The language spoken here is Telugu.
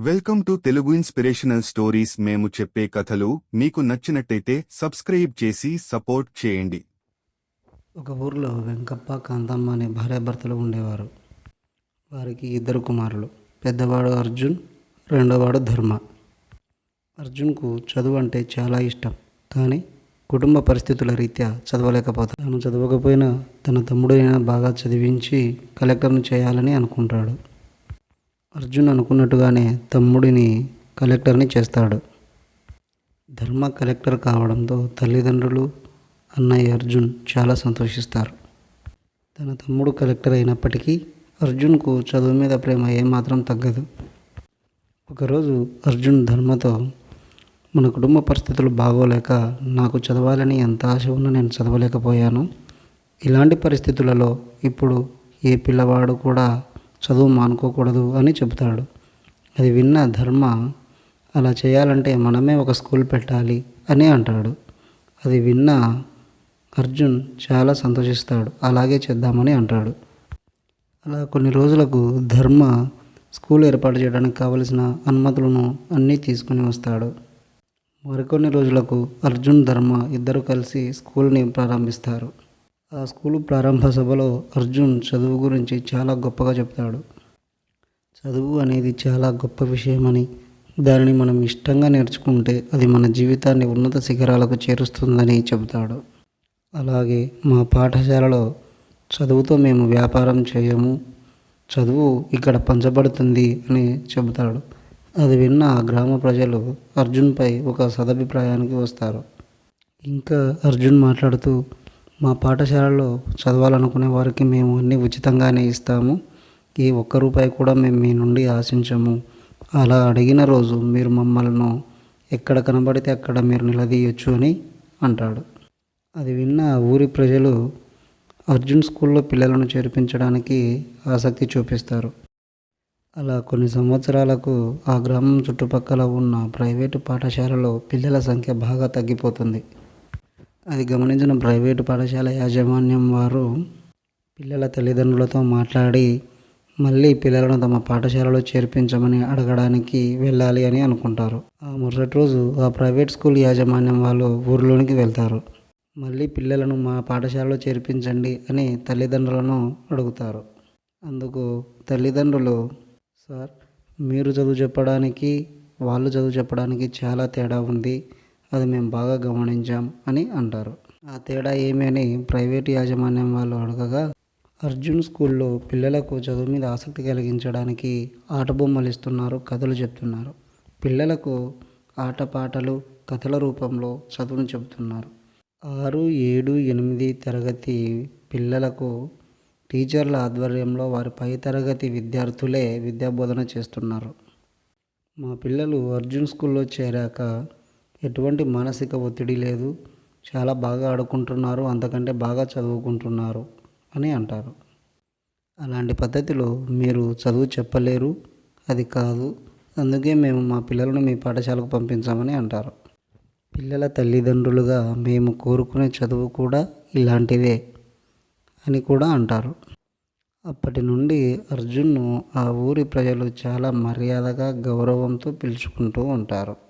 Welcome to Telugu inspirational stories మేము చెప్పే కథలు మీకు నచ్చినట్టయితే సబ్స్క్రైబ్ చేసి సపోర్ట్ చేయండి. ఒక ఊరిలో వెంకప్ప కాంతమ్మ అనే భార్యాభర్తలు ఉండేవారు. వారికి ఇద్దరు కుమారులు. పెద్దవాడు అర్జున్ రెండోవాడు ధర్మ. అర్జున్కు చదువు అంటే చాలా ఇష్టం. కానీ కుటుంబ పరిస్థితుల రీత్యా చదవలేకపోతాడు. తాను చదవకపోయినా తన తమ్ముడైనా బాగా చదివించి కలెక్టర్ను చేయాలని అనుకుంటాడు. అర్జున్ అనుకున్నట్టుగానే తమ్ముడిని కలెక్టర్ని చేస్తాడు. ధర్మ కలెక్టర్ కావడంతో తల్లిదండ్రులు అన్నయ్య అర్జున్ చాలా సంతోషిస్తారు. తన తమ్ముడు కలెక్టర్ అయినప్పటికీ అర్జున్కు చదువు మీద ప్రేమ ఏమాత్రం తగ్గదు. ఒకరోజు అర్జున్ ధర్మతో మన కుటుంబ పరిస్థితులు బాగోలేక నాకు చదవాలని ఎంత ఆశ ఉన్నా నేను చదవలేకపోయాను. ఇలాంటి పరిస్థితులలో ఇప్పుడు ఏ పిల్లవాడు కూడా చదువు మానుకోకూడదు అని చెబుతాడు. అది విన్న ధర్మ అలా చేయాలంటే మనమే ఒక స్కూల్ పెట్టాలి అని అంటాడు. అది విన్న అర్జున్ చాలా సంతోషిస్తాడు. అలాగే చేద్దామని అంటాడు. అలా కొన్ని రోజులకు ధర్మ స్కూల్ ఏర్పాటు చేయడానికి కావలసిన అనుమతులను అన్నీ తీసుకుని వస్తాడు. మరికొన్ని రోజులకు అర్జున్ ధర్మ ఇద్దరు కలిసి స్కూల్ని ప్రారంభిస్తారు. ఆ స్కూలు ప్రారంభ సభలో అర్జున్ చదువు గురించి చాలా గొప్పగా చెప్తాడు. చదువు అనేది చాలా గొప్ప విషయమని దానిని మనం ఇష్టంగా నేర్చుకుంటే అది మన జీవితాన్ని ఉన్నత శిఖరాలకు చేరుస్తుందని చెబుతాడు. అలాగే మా పాఠశాలలో చదువుతో మేము వ్యాపారం చేయము చదువు ఇక్కడ పంచబడుతుంది అని చెబుతాడు. అది విన్న ఆ గ్రామ ప్రజలు అర్జున్పై ఒక సదభిప్రాయానికి వస్తారు. ఇంకా అర్జున్ మాట్లాడుతూ మా పాఠశాలలో చదవాలనుకునే వారికి మేము అన్నీ ఉచితంగానే ఇస్తాము. ఈ ఒక్క రూపాయి కూడా మేము మీ నుండి ఆశించము. అలా అడిగిన రోజు మీరు మమ్మల్ని ఎక్కడ కనబడితే అక్కడ మీరు నిలదీయొచ్చు అని అంటాడు. అది విన్న ఊరి ప్రజలు అర్జున్ స్కూల్లో పిల్లలను చేర్పించడానికి ఆసక్తి చూపిస్తారు. అలా కొన్ని సంవత్సరాలకు ఆ గ్రామం చుట్టుపక్కల ఉన్న ప్రైవేటు పాఠశాలలో పిల్లల సంఖ్య బాగా తగ్గిపోతుంది. అది గమనించిన ప్రైవేటు పాఠశాల యాజమాన్యం వారు పిల్లల తల్లిదండ్రులతో మాట్లాడి మళ్ళీ పిల్లలను తమ పాఠశాలలో చేర్పించమని అడగడానికి వెళ్ళాలి అని అనుకుంటారు. ఆ మరుసటి రోజు ఆ ప్రైవేట్ స్కూల్ యాజమాన్యం వాళ్ళు ఊర్లోనికి వెళ్తారు. మళ్ళీ పిల్లలను మా పాఠశాలలో చేర్పించండి అని తల్లిదండ్రులను అడుగుతారు. అందుకు తల్లిదండ్రులు సార్ మీరు చదువు చెప్పడానికి వాళ్ళు చదువు చెప్పడానికి చాలా తేడా ఉంది. అది మేము బాగా గమనించాం అని అంటారు. ఆ తేడా ఏమి అని ప్రైవేట్ యాజమాన్యం వాళ్ళు అడగగా అర్జున్ స్కూల్లో పిల్లలకు చదువు మీద ఆసక్తి కలిగించడానికి ఆట బొమ్మలు ఇస్తున్నారు కథలు చెప్తున్నారు. పిల్లలకు ఆటపాటలు కథల రూపంలో చదువును చెబుతున్నారు. ఆరు ఏడు ఎనిమిది తరగతి పిల్లలకు టీచర్ల ఆధ్వర్యంలో వారి పై తరగతి విద్యార్థులే విద్యాబోధన చేస్తున్నారు. మా పిల్లలు అర్జున్ స్కూల్లో చేరాక ఎటువంటి మానసిక ఒత్తిడి లేదు. చాలా బాగా ఆడుకుంటున్నారు అంతకంటే బాగా చదువుకుంటున్నారు అని అంటారు. అలాంటి పద్ధతిలో మీరు చదువు చెప్పలేరు అది కాదు. అందుకే మేము మా పిల్లలను మీ పాఠశాలకు పంపించామని అంటారు. పిల్లల తల్లిదండ్రులుగా మేము కోరుకునే చదువు కూడా ఇలాంటిదే అని కూడా అంటారు. అప్పటి నుండి అర్జున్ను ఆ ఊరి ప్రజలు చాలా మర్యాదగా గౌరవంతో పిలుచుకుంటూ ఉంటారు.